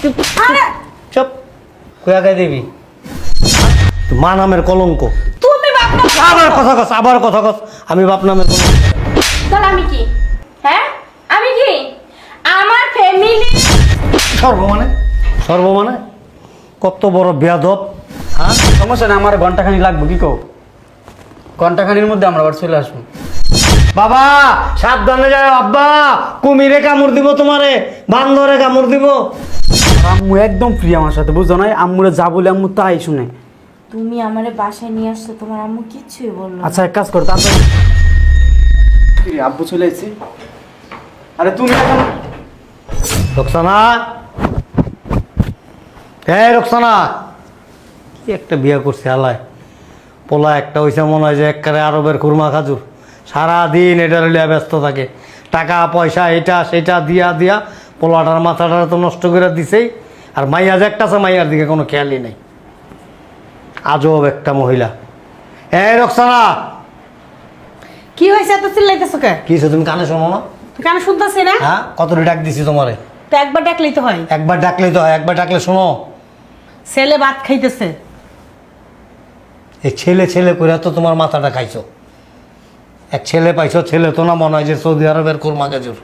চুপ আরে! চুপ। কুয়া দিবি? মা নামের কলঙ্ক। তুমি বাপ না আবার কথা কস আবার কথা কস। আমি বাপ নামের কলঙ্ক। তাহলে আমি কি? হ্যাঁ? আমি কি? আমার ফ্যামিলি সর্ব মানে মানে কত বড় বেয়াদব। হ্যাঁ সমস্যা না আমার ঘন্টাখানি লাগবে কি কো ঘন্টাখানির মধ্যে আমরা আবার চলে আসব। বাবা সাবধানে যায় আব্বা। কুমিরে কামড় দিব তোমারে বান্দরে কামড় দিব। আম্মু একদম ফ্রি আমার সাথে বুঝছ না আম্মুরে যা বলে আম্মু তাই শুনে। তুমি আমারে বাসায় নিয়ে আসছো তোমার আম্মু কিচ্ছুই বলল না। আচ্ছা এক কাজ করো তারপর কি আব্বু চলে এসেছি। আরে তুমি এখন রোকসানা? হ্যাঁ রোকসানা। কি একটা বিয়া করছে আলায় পোলা একটা হইছে মনে হয় যে একবারে আরবের কুরমা খাজুর। সারাদিন এটা লিয়া ব্যস্ত থাকে। টাকা পয়সা এটা সেটা দিয়া দিয়া পোলাটার মাথাটা তো নষ্ট করে দিছেই। আর মাইয়া যে একটা আছে মাইয়ার দিকে কোনো খেয়ালই নেই। আজব একটা মহিলা। হ্যাঁ রোকসানা! কি হয়েছে? এত চিল্লাইতেছো কে? কি হইছে, তুমি কানে শোনো না? কেন শুনতেছি না? হ্যাঁ কত ডাক দিছি তোমারে? তো একবার ডাকলেই তো হয়। একবার ডাকলেই তো হয় একবার ডাকলে শোনো। ছেলে ভাত খাইতেছে। এই ছেলে ছেলে করে তো তোমার মাথাটা খাইছো। এক ছেলে পাইছো ছেলে তো না মনে হয় যে সৌদি আরবের কোরমা গাজুর।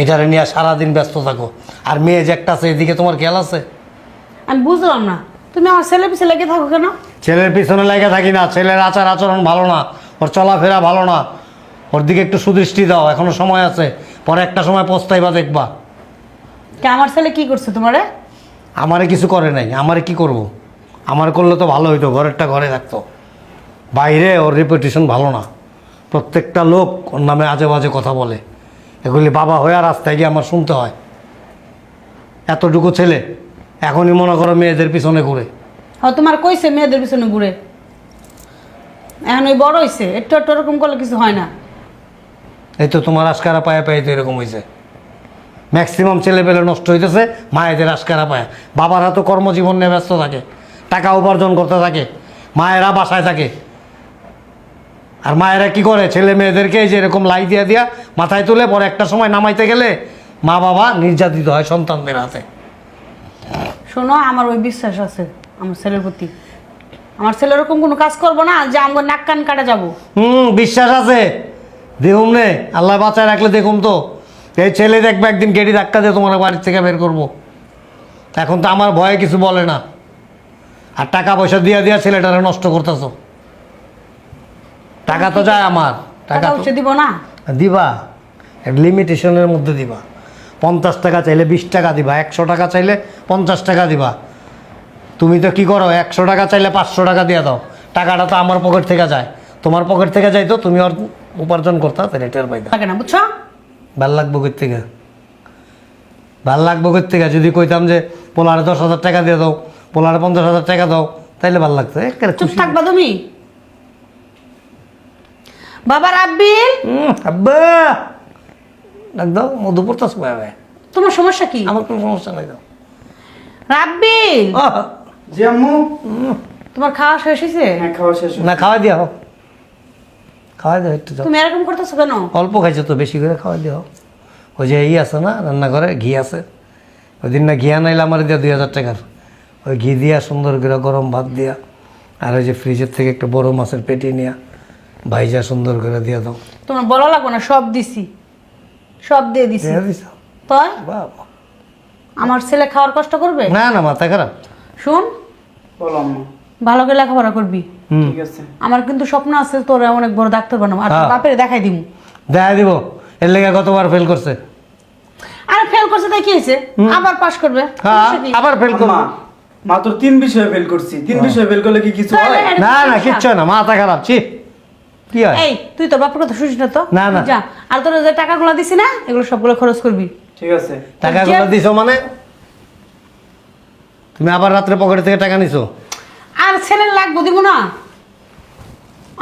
এটারে নিয়ে সারাদিন ব্যস্ত থাকো। আর মেয়ে যে একটা আছে এদিকে তোমার খেয়াল আছে? আমি বুঝলাম না। তুমি আমার ছেলে পিছে লেগে থাকো কেন? ছেলের পিছনে লেগে থাকি না। ছেলের আচার আচরণ ভালো না। ওর চলাফেরা ভালো না। ওর দিকে একটু সুদৃষ্টি দাও এখনও সময় আছে। পরে একটা সময় পস্তাইবা দেখবা। কে আমার ছেলে কি করছে তোমারে? আমারে কিছু করে নাই। আমারে কি করব। আমার করলে তো ভালো হইতো ঘরেরটা ঘরে থাকতো। বাইরে ওর রেপুটেশন ভালো না। প্রত্যেকটা লোক ওর নামে আজে বাজে কথা বলে। এগুলি বাবা হয়ে আর রাস্তায় গিয়ে আমার শুনতে হয়। এতটুকু ছেলে এখনই মনে করো মেয়েদের পিছনে ঘুরে। হ তোমার কইছে মেয়েদের পিছনে ঘুরে? এখন ওই বড় হয়েছে একটু একটু ওরকম করলে কিছু হয় না। এই তো তোমার আশকারা পায়ে পায়ে তো এরকম হয়েছে ম্যাক্সিমাম ছেলে পেলে নষ্ট হইতেছে মায়েদের আশকারা পায়। বাবারা তো কর্মজীবন নিয়ে ব্যস্ত থাকে টাকা উপার্জন করতে থাকে মায়েরা বাসায় থাকে। আর মায়েরা কি করে? ছেলে মেয়েদেরকে যে এরকম লাই দিয়া দিয়া মাথায় তুলে পরে একটা সময় নামাইতে গেলে মা বাবা নির্যাতিত হয় সন্তানদের হাতে। শোনো আমার ওই বিশ্বাস আছে আমার ছেলের প্রতি। আমার ছেলে এরকম কোনো কাজ করব না যে আমার নাক কান কাটা যাব। হুম বিশ্বাস আছে। দেখুন নে আল্লাহ বাঁচায় রাখলে দেখুন তো। এই ছেলে দেখবে একদিন গেড়ি ধাক্কা দিয়ে তোমার বাড়ির থেকে বের করব। এখন তো আমার ভয়ে কিছু বলে না। আর টাকা পয়সা দিয়া দিয়া ছেলেটারে নষ্ট করতেছ। টাকা তো যায় আমার টাকা উঠে দিব না? দিবা লিমিটেশনের মধ্যে দিবা। পঞ্চাশ টাকা চাইলে বিশ টাকা দিবা একশো টাকা চাইলে পঞ্চাশ টাকা দিবা। তুমি তো কি করো একশো টাকা চাইলে পাঁচশো টাকা দিয়ে দাও। টাকাটা তো আমার পকেট থেকে যায়। তোমার পকেট থেকে যাই তো তুমি ওর উপার্জন করতা তাহলে টের পাইতা লাগে না বুঝছ? ভালো লাগবো কই থেকে? ভালো লাগবো কই থেকে? যদি কইতাম যে পোলারে দশ হাজার টাকা দিয়ে দাও পোলারে পঞ্চাশ হাজার টাকা দাও তাইলে ভালো লাগতো। চুপ থাকবা তুমি? বাবা রাব্বিল? হুম, আব্বা। ডাক দাও মধু পড়তাস পাবে তোমার সমস্যা কি? আমার কোনো সমস্যা নাই দাও রাব্বিল? জি আম্মু। তোমার খাওয়া শেষ হয়েছে হ্যাঁ খাওয়া শেষ না খাওয়াই দিয়া হোক। খাওয়াই দাও একটু তুমি এরকম করতেছো কেন? অল্প খাইছো তো বেশি করে খাওয়াই দিও ওই যে ই আছে না রান্নাঘরে ঘি আছে। ওই দিন না ঘি আনাইলে আমার দিয়া দুই হাজার টাকার। ওই ঘি দিয়া সুন্দর করে গরম ভাত দিয়া আর ওই যে ফ্রিজের থেকে একটা বড় মাছের পেটি নিয়া। ভাইজা সুন্দর করে দিয়া দাও। তোমার বলা লাগবো না সব দিছি। সব দিয়ে দিছি। দিয়া দিছ? তাই বাবা। আমার ছেলে খাওয়ার কষ্ট করবে? না না মাথা খারাপ। শুন। বলো আম্মু। ভালো করে লেখাপড়া করবি। ঠিক আছে। আমার কিন্তু স্বপ্ন আছে তোর অনেক বড় ডাক্তার বানাবো। আর তোর হ্যাঁ। বাপের দেখাই দিমু। দেখা দিব। এর লেগে কতবার ফেল করছে? আরে ফেল করছে তাই কি হয়েছে? আবার পাস করবে? হ্যাঁ আবার ফেল করবে। আম্মা মাত্র তিন বিষয়ে ফেল করছি। তিন বিষয়ে ফেল করলে কি কিছু হয়? না না। কিচ্ছু না মাথা খারাপ ছি। কি হয়? এই তুই তোর বাপের কথা শুনিস না তো? না, না। যা। আর তোর যে টাকাগুলো দিছি না এগুলো সবগুলো খরচ করবি। ঠিক আছে। টাকাগুলো দিছো মানে? তুমি আবার রাত্রে পকেট থেকে টাকা নিছো? আর ছেলের লাগবো দিব না।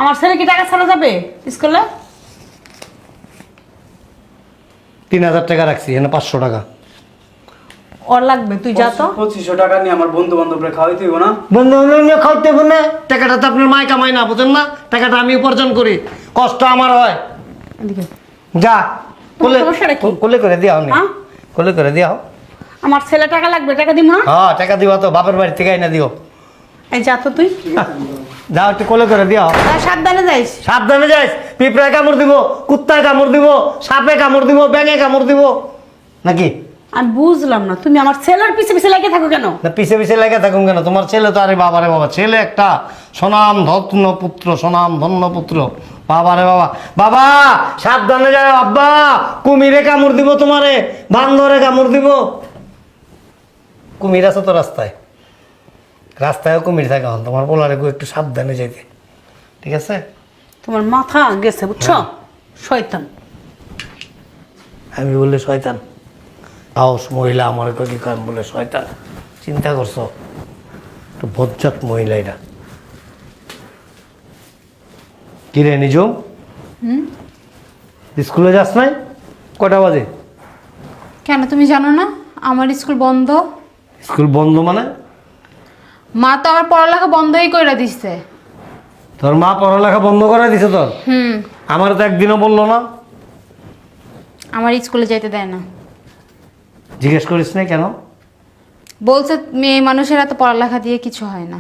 আমার ছেলে কি টাকা ছাড়া যাবে স্কুলে? তিন হাজার টাকা রাখছি এখানে পাঁচশো টাকা। ওর লাগবে তুই যা তো। পঁচিশশো টাকা নিয়ে আমার বন্ধু বান্ধবরা খাওয়াইতে হইব না? বন্ধু বান্ধব নিয়ে খাওয়াতে না? টাকাটা তো আপনার মায় কামাই না বুঝেন না? টাকাটা আমি উপার্জন করি কষ্ট আমার হয়। এদিকে। যা কোলে সমস্যাটা কি? কোলে করে দিও নি। হ্যাঁ? কোলে করে দিও আমার ছেলে টাকা লাগবে টাকা দিব না? হ্যাঁ টাকা দিবা তো বাপের বাড়ি থেকে আইনা দিও। এই যা তো তুই। যাও একটু কোলে করে দিও সাবধানে যাইস। সাবধানে যাইস পিঁপড়ায় কামড় দিব কুত্তায় কামড় দিব সাপে কামড় দিব ব্যাঙে কামড় দিব। নাকি? আমি বুঝলাম না তুমি আমার ছেলের পিছে পিছে লেগে থাকো কেন? না পিছে পিছে লেগে থাকুন কেন? তোমার ছেলে তো আরে বাবারে বাবা ছেলে একটা সোনাম ধন্য পুত্র সোনাম ধন্য পুত্র। বাবারে বাবা বাবা সাবধানে যাও আব্বা কুমিরে কামড় দিব তোমারে বান্দরে কামড় দিব। কুমির আছে তো রাস্তায়। রাস্তায় কুমির থাকে এখন তোমার বলারে একটু সাবধানে যাইতে। ঠিক আছে? তোমার মাথা গেছে বুঝছ? শয়তান। আমি বললে শয়তান? হাউস মহিলা আমার কি কাম বলে শয়তান। চিন্তা করছ? একটু বজ্জাত মহিলা এটা কি রে নিজম স্কুলে যাস নাই? কটা বাজে? কেন তুমি জানো না? আমার স্কুল বন্ধ। স্কুল বন্ধ মানে? মা তো আমার পড়ালেখা বন্ধই করে দিচ্ছে তোর মা পড়ালেখা বন্ধ করে দিছে তোর? হুম। আমার তো একদিনও বলল না। আমার স্কুলে যেতে দেয় না। জিজ্ঞেস করিস না কেন? বলছে মেয়ে মানুষের এত পড়ালেখা দিয়ে কিছু হয় না।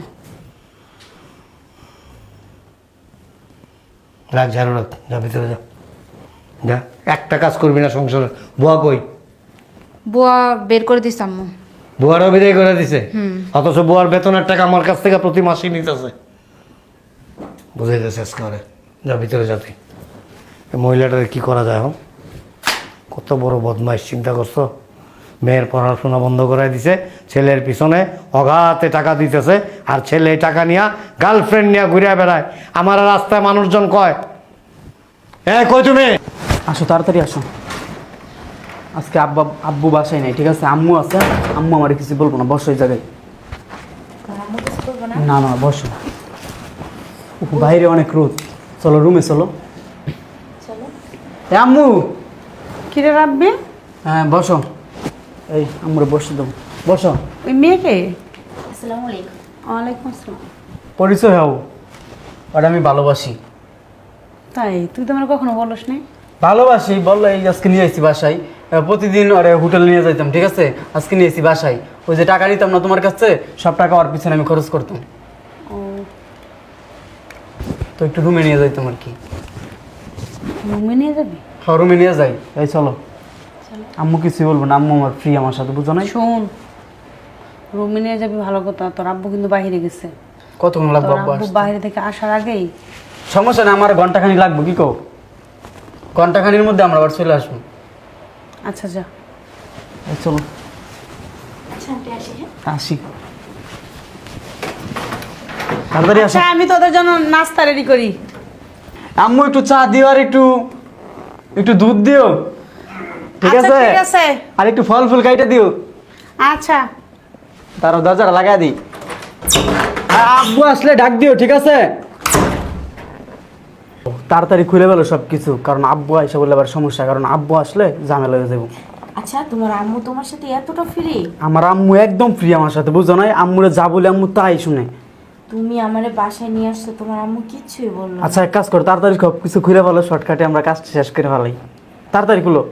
রাখ ঝাড়ু রাখ যা ভিতরে যা। যা একটা কাজ করবি না সংসারে। বুয়া কই? বুয়া বের করে দিস আম্মু। বুয়ারও বিদায় করে দিছে? অথচ বুয়ার বেতনের টাকা আমার কাছ থেকে প্রতি মাসেই নিতেছে। বুঝাই গেছে শেষ করে যা ভিতরে যাতে মহিলাটার কি করা যায় এখন কত বড় বদমাইশ চিন্তা করছ? মেয়ের পড়াশোনা বন্ধ করে দিছে ছেলের পিছনে অগাতে টাকা দিতেছে আর ছেলে টাকা নিয়া গার্লফ্রেন্ড নিয়ে ঘুরে বেড়ায়। আমার রাস্তায় মানুষজন কয়? এ কই তুমি? আসো তাড়াতাড়ি আসো। আজকে আব্বা আব্বু বাসায় নাই ঠিক আছে? আম্মু আছে আম্মু আমার কিছু বলব না বসো এই জায়গায়। না না বসো। বাইরে অনেক রোদ। চলো রুমে চলো। এ আম্মু! কিরে রাখবি হ্যাঁ বসো। এই আম্মুরে বসে দেবো। বসো। ওই মেয়েকে? আসসালামু আলাইকুম। ওয়ালাইকুম আসসালাম। পরিচয় হও। আর আমি ভালোবাসি। তাই? তুই তো আমার কখনো বলস নাই। ভালোবাসি বলল এই আজকে নিয়ে আসছি বাসায়। প্রতিদিন আরে হোটেল নিয়ে যাইতাম ঠিক আছে? আজকে নিয়ে এসেছি বাসায়। ওই যে টাকা নিতাম না তোমার কাছে সব টাকা ওর পিছনে আমি খরচ করতাম। তো একটু রুমে নিয়ে যাইতাম আর কি। রুমে নিয়ে যাবি? হ্যাঁ রুমে নিয়ে যাই। এই চলো। আম্মু কিছুই বলব না আম্মু আমার ফ্রি আমার সাথে বুঝো নাই? শোন রুমে নিয়ে যাবি ভালো কথা তোর আব্বু কিন্তু বাইরে গেছে। কতক্ষণ লাগবে আব্বু আব্বু? বাইরে থেকে আসার আগেই। সমস্যা নেই আমার ঘন্টাখানি লাগবে কি কো? ঘন্টাখানির মধ্যে আমরা আবার চলে আসব। আচ্ছা যা। এই চলো। আচ্ছা আসি হ্যাঁ? আসি। তাড়াতাড়ি আসো। আচ্ছা আমি তোদের জন্য নাস্তা রেডি করি। আম্মু একটু চা দিও আর একটু একটু দুধ দিও। ঠিক আচ্ছা, আছে? ঠিক আছে। আর একটু ফল ফুল কাইটা দিও। আচ্ছা। তারও দরজাটা লাগা দি। আর আব্বু আসলে ডাক দিও ঠিক আছে? তাড়াতাড়ি খুলে ফেলো সব কিছু কারণ আব্বু এসে বললে আবার সমস্যা কারণ আব্বু আসলে ঝামেলা হয়ে যাব। আচ্ছা তোমার আম্মু তোমার সাথে এতটা ফ্রি আমার আম্মু একদম ফ্রি আমার সাথে বুঝো না আম্মুরে যা বলে আম্মু তাই শুনে। তুমি আমারে বাসায় নিয়ে আসছো তোমার আম্মু কিচ্ছুই বলল আচ্ছা এক কাজ করো তাড়াতাড়ি সব কিছু খুলে ফেলো শর্টকাটে আমরা কাজটা শেষ করে ফেলাই। তাড়াতাড়ি খুলো।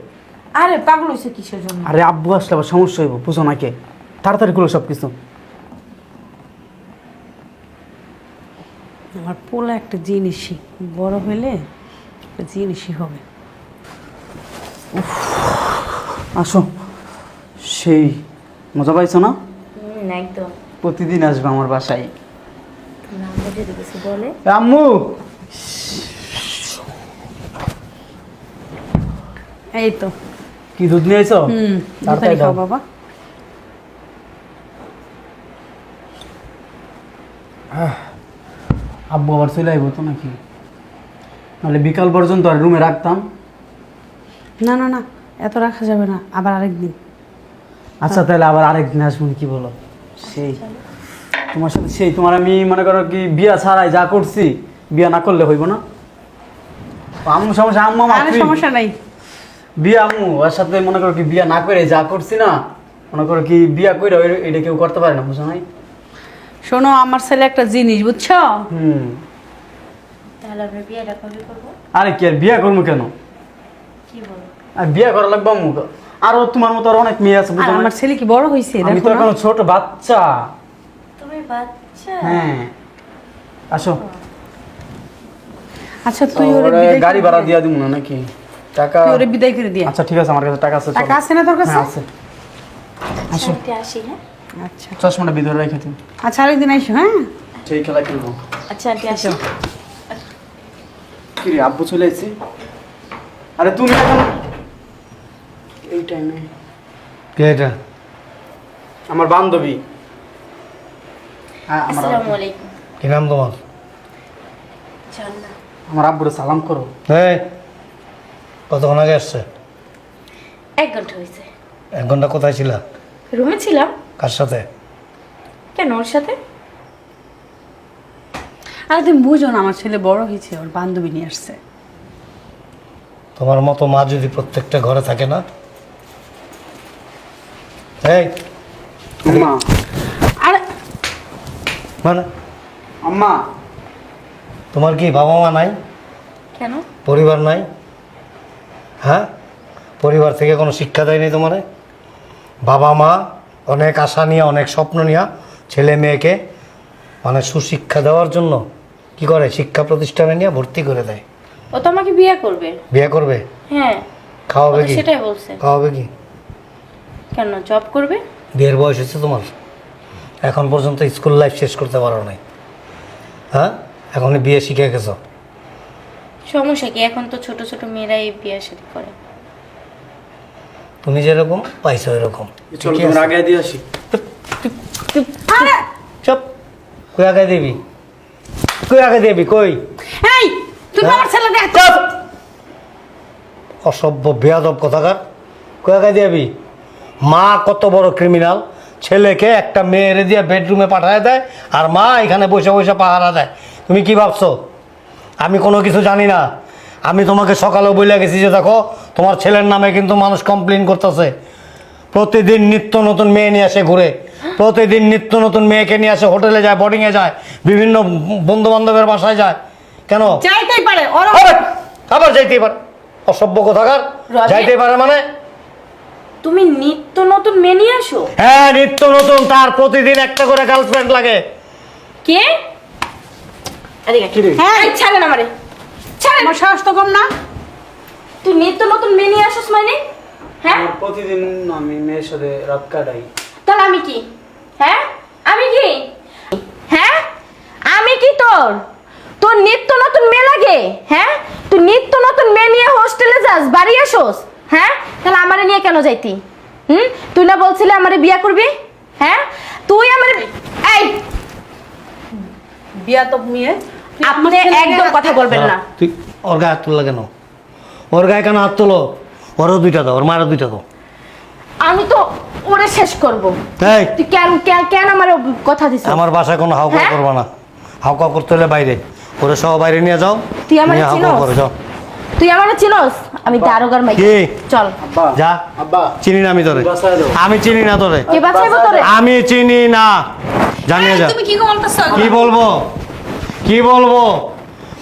আরে পাগল হয়েছে কিসের জন্য? আরে আব্বু আসলে আবার সমস্যা হইব বুঝো না কে? তাড়াতাড়ি খুলো সব কিছু আমার পোলা একটা জিনিসই বড় হইলে একটা জিনিসই হবে। আসো। সেই মজা পাইছো না? একদম। প্রতিদিন আসবে আমার বাসায়। নাম যদি কিছু বলে। আম্মু! এই তো। কি দুধ নিয়ে আইছো? হুম তাড়াতাড়ি খাও। বাবা। আব্বু আবার চলে আইবো তো নাকি? নাহলে বিকাল পর্যন্ত আর রুমে রাখতাম। না না না এত রাখা যাবে না আবার আরেকদিন। আচ্ছা তাহলে আবার আরেকদিন আসবেন কি বলো? সেই তোমার সাথে সেই তোমার আমি মনে করো কি বিয়া ছাড়াই যা করছি বিয়া না করলে হইব না। আম্মু সমস্যা আম্মু আমার সমস্যা নাই। বিয়া আম্মু ওর সাথে মনে করো কি বিয়া না করে যা করছি না মনে করো কি বিয়া করে এটা কেউ করতে পারে না বুঝো নাই? শোনো আমার ছেলে একটা জিনিস বুঝছ? হুম। তাহলে আমরা বিয়েটা কবে করব? আরে কি আর বিয়া করব কেন? কি বলো? আর বিয়া করা লাগবে আম্মু আরও তোমার মতো আর অনেক মেয়ে আছে বুঝো আমার ছেলে কি বড় হয়েছে আমি তো এখন ছোট বাচ্চা। তুমি বাচ্চা? হ্যাঁ। আসো। আচ্ছা তুই ওরে গাড়ি ভাড়া। দিয়া দিব না নাকি? টাকা তুই ওরে বিদায় করে দিয়ে আচ্ছা ঠিক আছে আমার কাছে টাকা আছে টাকা আছে না তোর কাছে? হ্যাঁ আছে। আসো। আসি হ্যাঁ? আচ্ছা। চশমাটা ভিতরে রেখে দিন। আচ্ছা আরেকদিন আইসো হ্যাঁ? সেই খেলা খেলব। আচ্ছা আন্টি আসি। কি রে আব্বু চলে এসেছি? আরে তুমি এখন এই টাইমে কে এটা? আমার বান্ধবী। হ্যাঁ, আমার আসসালামু আব্বু। আলাইকুম। কি নাম তোমার? জান্নাত। আমার আব্বুরে সালাম করো। এই কতক্ষণ আগে আসছে? এক ঘণ্টা হয়েছে। এক ঘণ্টা কোথায় ছিল? রুমে ছিলাম। কার সাথে? কেন ওর সাথে? আর তুমি বুঝো না আমার ছেলে বড় হয়েছে ওর বান্ধবী নিয়ে আসছে। তোমার মতো মা যদি প্রত্যেকটা ঘরে থাকে না? এই! আম্মা। আরে! মানে? আম্মা। তোমার কি বাবা মা নাই? কেন? পরিবার নাই? হ্যাঁ? পরিবার থেকে কোনো শিক্ষা দেয়নি তোমারে? বাবা মা অনেক আশা নিয়ে অনেক স্বপ্ন নিয়ে ছেলে মেয়েকে মানে সুশিক্ষা দেওয়ার জন্য কি করে? শিক্ষা প্রতিষ্ঠানে নিয়ে ভর্তি করে দেয়। ও তো আমাকে বিয়ে করবে। বিয়ে করবে? হ্যাঁ। খাওয়াবে কি? সেটাই বলছে। খাওয়াবে কি? কেন? জব করবে? বিয়ের বয়স হয়েছে তোমার? এখন পর্যন্ত স্কুল লাইফ শেষ করতে পারো নাই। হ্যাঁ? এখন বিয়ে শিখে গেছো? সমস্যা কি? এখন তো ছোট ছোট মেয়েরাই বিয়ে শাদী করে। তুমি যেরকম পাইছো এরকম চলো তোমার আগে দিয়ে আসি। আরে চুপ কই আগে দিবি? কই আগে দিবি? কই? এই তুমি আমার ছেলে দেখ চুপ! অসভ্য বেয়াদব কথাকার। কই আগে দিবি? মা কত বড় ক্রিমিনাল ছেলেকে একটা মেয়েরে দিয়ে বেডরুমে পাঠায় দেয় আর মা এখানে বসে বসে পাহারা দেয়। তুমি কি ভাবছ? আমি কোনো কিছু জানি না। আমি তোমাকে সকালেও বলে গেছি যে দেখো তোমার ছেলের নামে কিন্তু মানুষ কমপ্লেন করতেছে। প্রতিদিন নিত্য নতুন মেয়ে নিয়ে আসে ঘুরে। প্রতিদিন নিত্য নতুন মেয়েকে নিয়ে আসে হোটেলে যায় বোর্ডিংয়ে যায় বিভিন্ন বন্ধু বান্ধবের বাসায় যায়। কেন? চাইতেই পারে আবার যাইতেই পারে। অসভ্য কোথাকার? যাইতেই পারে মানে? তুমি নিত্য নতুন মেয়ে নিয়ে আসো? হ্যাঁ নিত্য নতুন তার প্রতিদিন একটা করে গার্লফ্রেন্ড লাগে। কে? এদিকে হ্যাঁ। ছাড়েন আমারে। ছাড়েন। আমার সাহস তো কম না। তুই নিত্য নতুন মেয়ে নিয়ে আসোস মানে? হ্যাঁ? প্রতিদিন আমি মেয়ের সাথে রাত কাটাই। তাহলে আমি কি? হ্যাঁ? আমি কি? হ্যাঁ? আমি কি তোর? তোর নিত্য নতুন মেয়ে লাগে? হ্যাঁ? তুই নিত্য নতুন মেয়ে নিয়ে হোস্টেলে যাস বাড়ি আসোস? হ্যাঁ? তাহলে আমারে নিয়ে কেন যাইতি? হুম? তুই না বলছিলি আমারে বিয়া করবি? হ্যাঁ? তুই আমার এই! বিয়া তো মেয়ে। তুই আমার আপনি একদম কথা বলবেন না। তুই ওর গায়ে হাত তুললা কেন? ওর গায়ে কেন হাত তোলো? ওরও দুইটা দাও ওর মায়েরও দুইটা দাও। আমি তো ওরে শেষ করব। এই। তুই কেন কেন কেন আমার কথা দিছিস? আমার বাসায় কোনো হাউকা হ্যাঁ? করব না। হাউকা করতে হলে বাইরে। ওরে সহ বাইরে নিয়ে যাও। তুই আমারে চিনোস? করে যাও। তুই আমার চিনোস? আমি দারোগার মাই কি? চল। আব্বা। যা। আব্বা। চিনি না আমি তোরে। আমি চিনি না তোরে। কে বাঁচাইবো তোরে? আমি চিনি না। জানিয়ে যা। তুমি কি বলতেছ? কি বলব? কি বলব?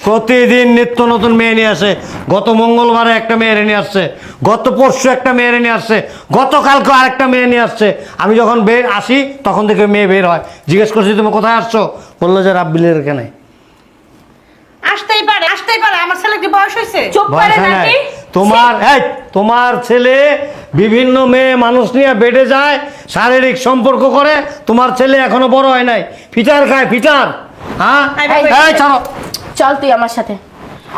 প্রতিদিন নিত্য নতুন মেয়ে নিয়ে আসে। গত মঙ্গলবারে একটা মেয়ে নিয়ে আসছে। গত পরশু একটা মেয়ে নিয়ে আসছে। গতকালকে আরেকটা মেয়ে নিয়ে আসছে। আমি যখন বের আসি তখন থেকে মেয়ে বের হয়। জিজ্ঞেস করছি তুমি কোথায় আসছো? বলল যে রাব্বিলের এখানে। আসতেই পারে আসতেই পারে। আমার ছেলে কি বয়স হয়েছে? চুপ করে বয়স হয় নাই। নাকি তোমার এই তোমার ছেলে বিভিন্ন মেয়ে মানুষ নিয়ে বেডে যায় শারীরিক সম্পর্ক করে। তোমার ছেলে এখনও বড় হয় নাই। ফিচার খায় ফিটার হ্যাঁ? এই চলো। চল তুই আমার সাথে।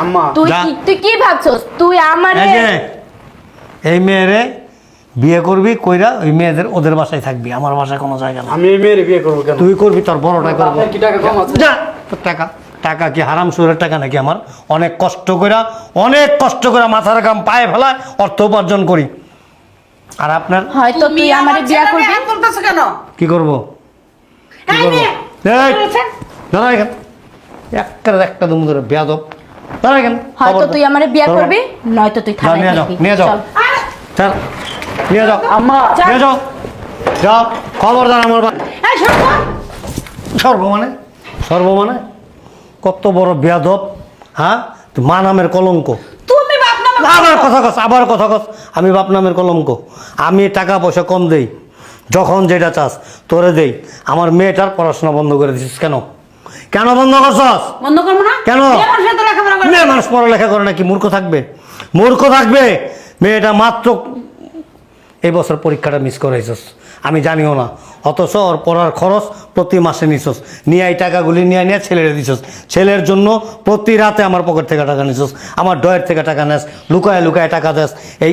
আম্মা। তুই যা। কি তুই কি ভাবছস? তুই আমারে এই যে এই মেয়েরে বিয়ে করবি কইরা ওই মেয়েদের ওদের বাসায় থাকবি। আমার বাসায় কোনো জায়গা না আমি এই মেয়ের বিয়ে করব কেন? তুই করবি তোর বড়টা করব। আপনার কি টাকা কম আছে? যা তোর টাকা। টাকা কি হারাম সুরের টাকা নাকি আমার? অনেক কষ্ট কইরা অনেক কষ্ট করে মাথার কাম পায়ে ফেলায় অর্থ উপার্জন করি। আর আপনার? হয়তো তুমি তুই আমার আমারে বিয়া ছেলেকে করবি। হাত তুলতেছো কেন? কি করব? কি এই করব? মেয়ে, এই, বলেছেন? দাঁড়া এখানে। একটা একটা দুম ধরে বেয়াদব। দাঁড়া এখানে হয়তো তুই। আমারে বিয়া। করবি নয়তো তুই থানায় নিয়ে যাও, নিয়ে যাও। চল। নিয়ে যাও। আম্মা। নিয়ে যাও। যাও। খবরদার আমার বা-। সর্ব মানে? সর্ব মানে? কত বড় বেয়াদব হ্যাঁ? মা নামের কলঙ্ক। আবার কথা কস আবার কথা কস। আমি বাপ নামের কলঙ্ক। আমি টাকা পয়সা কম দেই। যখন যেটা চাস তোরে দেই। আমার মেয়েটার পড়াশোনা বন্ধ করে দিছিস কেন? কেন বন্ধ করছস? বন্ধ করব না? কেন? মেয়ে মানুষ পড়ালেখা করে নাকি মূর্খ থাকবে? মূর্খ থাকবে? মেয়েটা মাত্র এই বছর পরীক্ষাটা মিস করাইছস। আমি জানিও না। অথচ ওর পড়ার খরচ প্রতি মাসে নিছস। নিয়ে এই টাকাগুলি নিয়ে নিয়ে ছেলেরে দিছস। ছেলের জন্য প্রতি রাতে আমার পকেট থেকে টাকা নিছস। আমার ডয়ের থেকে টাকা নেস। লুকায় লুকায় টাকা দেস। এই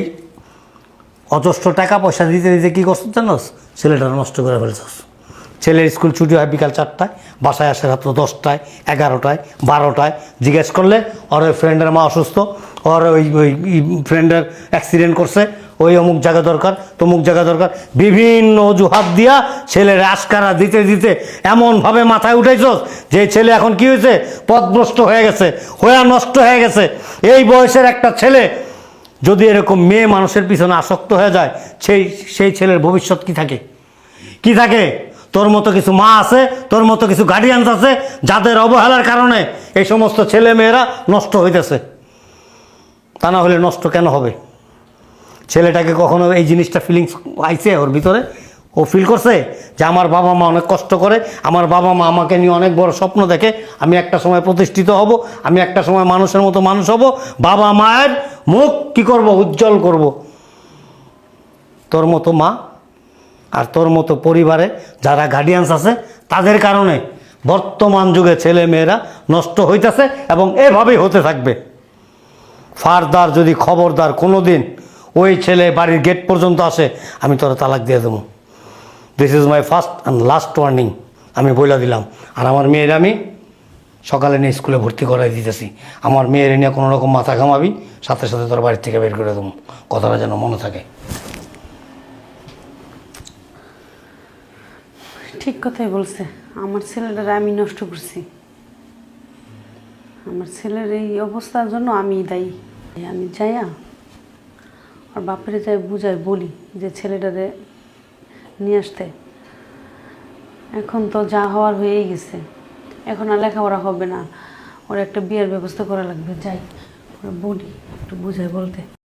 অজস্র টাকা পয়সা দিতে দিতে কী করছিস জানোস? ছেলেটা নষ্ট করে ফেলছস। ছেলের স্কুল ছুটি হয় বিকাল চারটায়, বাসায় আসে রাত্র দশটায়, এগারোটায়, বারোটায়। জিজ্ঞেস করলে ওর ওই ফ্রেন্ডের মা অসুস্থ? ওর ওই ওই ফ্রেন্ডের অ্যাক্সিডেন্ট করছে। ওই অমুক জায়গা দরকার, তমুক জায়গা দরকার। বিভিন্ন অজুহাত দিয়া ছেলের আশকারা দিতে দিতে এমনভাবে মাথায় উঠেছস যে ছেলে এখন কি হয়েছে? পথভ্রষ্ট হয়ে গেছে হয়ে নষ্ট হয়ে গেছে। এই বয়সের একটা ছেলে যদি এরকম মেয়ে মানুষের পিছনে আসক্ত হয়ে যায়, সেই সেই ছেলের ভবিষ্যৎ কি থাকে? কি থাকে? তোর মতো কিছু মা আছে, তোর মতো কিছু গার্ডিয়ানস আছে, যাদের অবহেলার কারণে এই সমস্ত ছেলে মেয়েরা নষ্ট হইতেছে। তা না হলে নষ্ট কেন হবে? ছেলেটাকে কখনো এই জিনিসটা ফিলিংস আইছে ওর ভিতরে? ও ফিল করছে যে আমার বাবা মা অনেক কষ্ট করে, আমার বাবা মা আমাকে নিয়ে অনেক বড় স্বপ্ন দেখে, আমি একটা সময় প্রতিষ্ঠিত হব, আমি একটা সময় মানুষের মতো মানুষ হব, বাবা মায়ের মুখ কি করব? উজ্জ্বল করব। তোর মতো মা আর তোর মতো পরিবারে যারা গার্ডিয়ানস আছে, তাদের কারণে বর্তমান যুগে ছেলে মেয়েরা নষ্ট হইতেছে এবং এভাবেই হতে থাকবে। ফারদার যদি খবরদার কোনো দিন ওই ছেলে বাড়ির গেট পর্যন্ত আসে, আমি তোরা তালাক দিয়ে দেবো। This is my first and last warning আমি বইলা দিলাম। আর আমার মেয়ের আমি সকালে নিয়ে স্কুলে ভর্তি করাই দিতেছি। আমার মেয়ের নিয়ে কোনো রকম মাথা ঘামাবি, সাথে সাথে তোর বাড়ির থেকে বের করে দেবো। কথাটা যেন মনে থাকে। ঠিক কথাই বলছে। আমার ছেলেটার আমি নষ্ট করছি। আমার ছেলের এই অবস্থার জন্য আমি দায়ী। আমি যাইয়া আর বাপরে যাই বুঝাই, বলি যে ছেলেটারে নিয়ে আসতে। এখন তো যা হওয়ার হয়েই গেছে। এখন আর লেখাপড়া হবে না। ওর একটা বিয়ের ব্যবস্থা করা লাগবে, যাই। ওরা বলি, একটু বুঝাই বলতে।